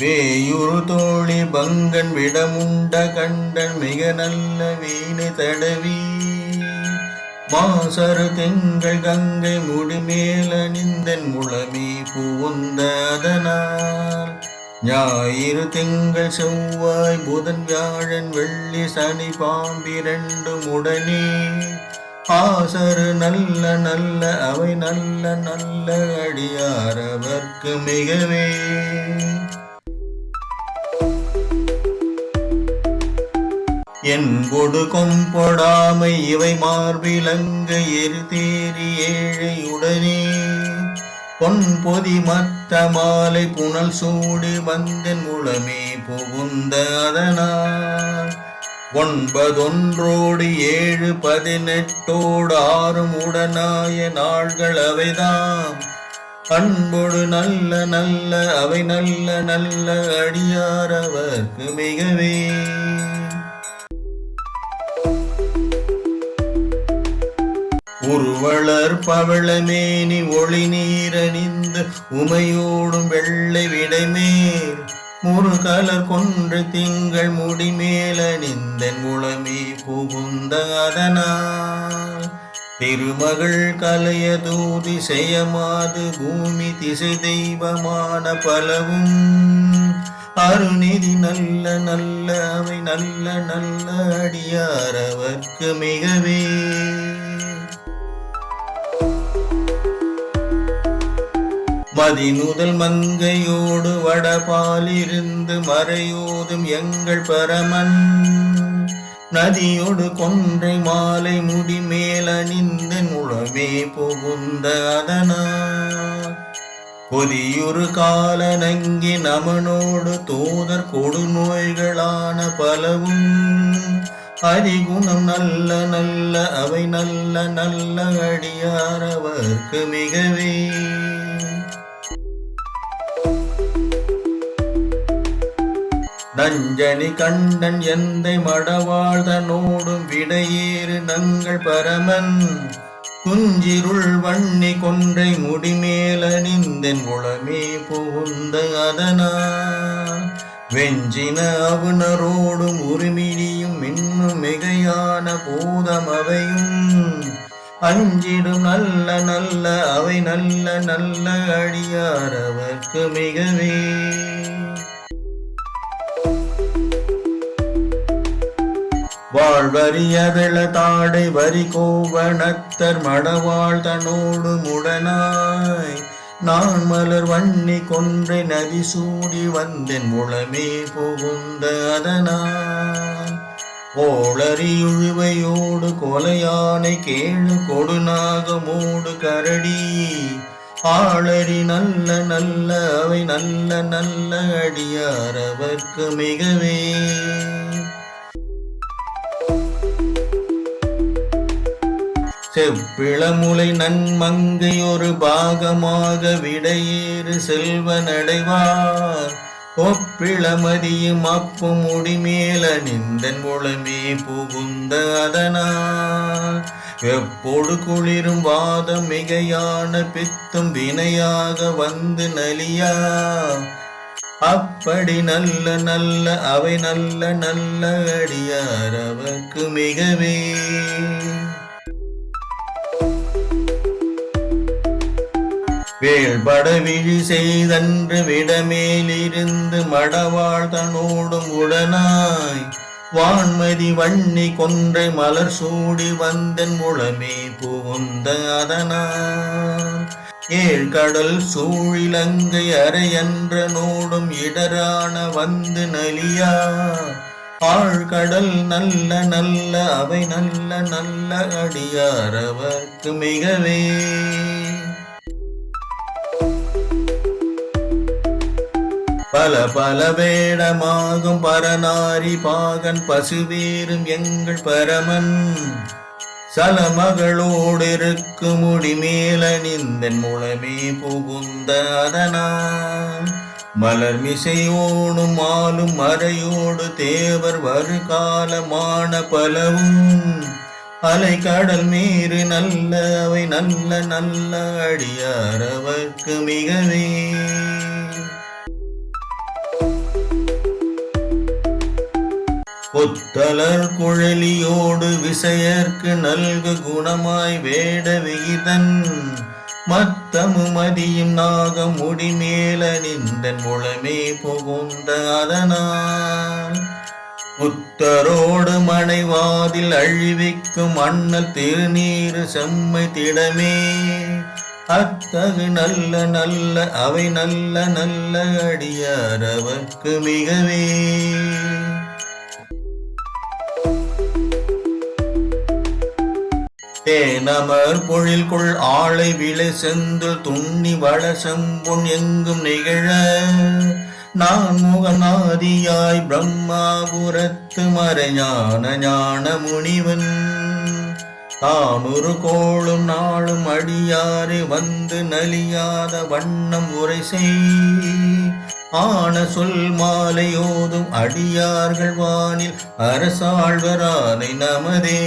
வேயுரு தோழி பங்கன் விடமுண்ட கண்டன் மிக நல்ல வீணை தடவி. மாசரு திங்கள் கங்கை முடிமேல நிந்தன் முழமி புகுந்த அதனால் ஞாயிறு திங்கள் செவ்வாய் புதன் வியாழன் வெள்ளி சனி பாம்பிரண்டும் உடனே ஆசரு நல்ல நல்ல அவை நல்ல நல்ல அடியாரவர்க்கு மிகவே. என் கொடுக்கும் பொடாமை இவை மார்பிலங்க எரிதேறி ஏழையுடனே. பொன் பொதி மத்த மாலை புனல் சூடி வந்தன் முழமே புகுந்த அதனால். ஒன்பதொன்றோடு ஏழு பதினெட்டோடு ஆறும் உடனாய நாள்கள் அவைதாம். அன்போடு நல்ல நல்ல அவை நல்ல நல்ல அடியாரவர்க்கு மிகவே. உருவளர் பவளமேனி ஒளி நீரணிந்து உமையோடும் வெள்ளை விடைமேல் முருகலர் கொன்று திங்கள் முடிமேல் முழமே புகுந்த அதனால். திருமகள் கலைய தூதி செய்யமாது பூமி திசை தெய்வமான பலவும். அருநிதி நல்ல நல்ல அவை நல்ல நல்ல அடியார் அவர்க்கு மிகவே. மதிநுதல் மங்கையோடு வடபாலிருந்து மறையோதும் எங்கள் பரமன். நதியோடு கொன்றை மாலை முடி மேலணிந்த முழமே புகுந்த அதனால் பொதியுறு கால நங்கி நமனோடு தூதர் கொடுநோய்களான பலவும். அதிகுணம் நல்ல நல்ல அவை நல்ல நல்ல அடியாரவர்க்கு மிகவே. நஞ்சனி கண்டன் எந்தை மடவாழ்தனோடும் விடையேறு நங்கள் பரமன். குஞ்சிருள் வண்ணி கொன்றை முடிமேலணிந்தென் உளமே புகுந்த அதனா. வெஞ்சின அவுணரோடும் உரிமிடியும் இன்னும் மிகையான பூதம் அவையும். அஞ்சிடும் நல்ல நல்ல அவை நல்ல நல்ல அடியார் அவர்க்கு மிகவே. வாழ்வரியதள தாடை வரி கோவணத்தர் மடவாழ் தனோடு முடனாய். நான் மலர் வன்னி கொன்றை நதி சூடி வந்தென் முழமே புகுந்த அதனாய் ஓளறியுழுவையோடு கொலையானை கேழு கொடுநாகமோடு கரடி. ஆளறி நல்ல நல்ல அவை நல்ல நல்ல அடியார் அவர்க்கு மிகவே. செப்பிளமுலை நன்மங்கை ஒரு பாகமாக விடையேறு செல்வ நடைவார் ஒப்பிளமதியும் அப்பு முடிமேல நிந்தன் முழமே புகுந்த அதனால் எப்பொடு குளிரும் வாதம் மிகையான பித்தும் வினையாக வந்து நலியா அப்படி நல்ல நல்ல அவை நல்ல நல்ல அடியார் அவர்க்கு மிகவே வேள்பட விழி செய்தன்று விடமேலிருந்து மடவாழ் தனோடும் உடனாய் வான்மதி வண்ணி கொன்றை மலர் சூடி வந்தன் முழமே புகுந்த அதனால் ஏழ் கடல் சூழிலங்கை அறையன்ற நோடும் இடரான வந்து நலியா ஆழ்கடல் நல்ல நல்ல அவை நல்ல நல்ல அடியாரவர்க்கு மிகவே பல பல வேடமாகும் பரநாரி பாகன் பசுவேறும் எங்கள் பரமன். சலமகளோடு முடிமேல நிந்தன் முழமே புகுந்த அதனா மலர் மிசையோடும் ஆளும் மறையோடு தேவர் வருகாலமான பலவும். அலை கடல் மீறு நல்ல அவை நல்ல நல்ல அடியார் அவர்க்கு மிகவே. புத்தலர் குழலியோடு விசையர்க்கு நல்கு குணமாய் வேட விகிதன். மத்தமு மதியும் நாகம் முடிமேல நிந்தன் முழமே புகுந்த அதனால். புத்தரோடு மனைவாதில் அழிவிக்கும் அண்ணல் திருநீர் செம்மை திடமே. அத்தகு நல்ல நல்ல அவை நல்ல நல்ல அடியார் அவர்க்கு மிகவே. தேனமர் பொழில்கொள் ஆளை விளை செந்துள் துண்ணி வள செம்பொன் எங்கும் நிகழ. நான் முகநாதியாய் பிரம்மாபுரத்து மறைஞான ஞான முனிவன் தானொரு கோளும் நாளும் அடியாறு வந்து நலியாத வண்ணம் உரை செய். ஆன சொல் மாலையோதும் அடியார்கள் வானில் அரசாழ்வரானை நமதே.